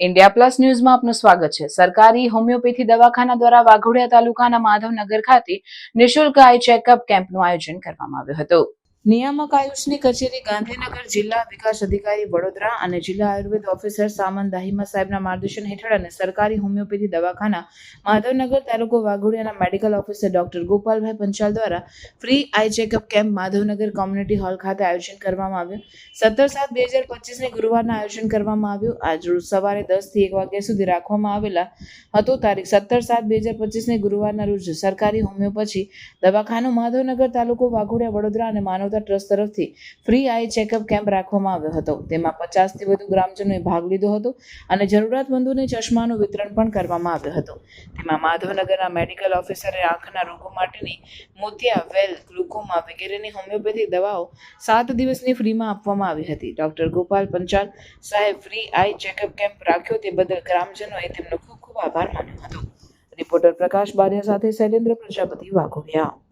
India plus ન્યૂઝમાં આપનું સ્વાગત છે. સરકારી હોમિયોપેથી દવાખાના દ્વારા વાઘોડિયા તાલુકાના માધવનગર ખાતે નિઃશુલ્ક આઈ ચેકઅપ કેમ્પનું આયોજન કરવામાં આવ્યું હતું. નિયામક આયુષની કચેરી ગાંધીનગર જિલ્લા વિકાસ અધિકારી વડોદરા અને જિલ્લા આયુર્વેદ ઓફિસર સામંત દાહિમા સાહેબના માર્ગદર્શન હેઠળ અને સરકારી હોમિયોપેથી દવાખાના માધવનગર તાલુકો વાઘોડિયાના મેડિકલ ઓફિસર ડોક્ટર ગોપાલભાઈ પંચાલ દ્વારા free eye checkup camp Madhavnagar community hall ખાતે આયોજન કરવામાં આવ્યું. સત્તર સાત બે હજાર પચીસને ગુરુવારના આયોજન કરવામાં આવ્યું. આજ રોજ સવારે દસથી એક વાગ્યા સુધી રાખવામાં આવેલા હતો તારીખ સત્તર સાત બે હજાર પચીસને ગુરુવારના રોજ સરકારી હોમિયોપેથી દવાખાનું માધવનગર તાલુકો વાઘોડિયા વડોદરા અને માનવતા ટ્રસ્ટ તરફથી ફ્રી આઈ ચેકઅપ કેમ્પ રાખવામાં આવ્યો હતો. તેમાં પચાસથી વધુ ગ્રામજનોએ ભાગ લીધો હતો અને જરૂરિયાતમંદોને ચશ્માનું વિતરણ પણ કરવામાં આવ્યું હતું. તેમાં માધવનગરના મેડિકલ ઓફિસરે આંખના રોગો માટેની મોતિયા વેલ ગ્લુકોમા વગેરેની હોમિયોપેથિક દવાઓ સાત દિવસની ફ્રીમાં આપવામાં આવી હતી. ડોક્ટર ગોપાલ પંચાલ સાહેબ ફ્રી આઈ ચેકઅપ કેમ્પ રાખ્યો તે બદલ ગ્રામજનોએ તેમનો ખૂબ ખૂબ આભાર માન્યો હતો. રિપોર્ટર પ્રકાશ બારિયા સાથે શૈલેન્દ્ર પ્રજાપતિ વાઘોડિયા.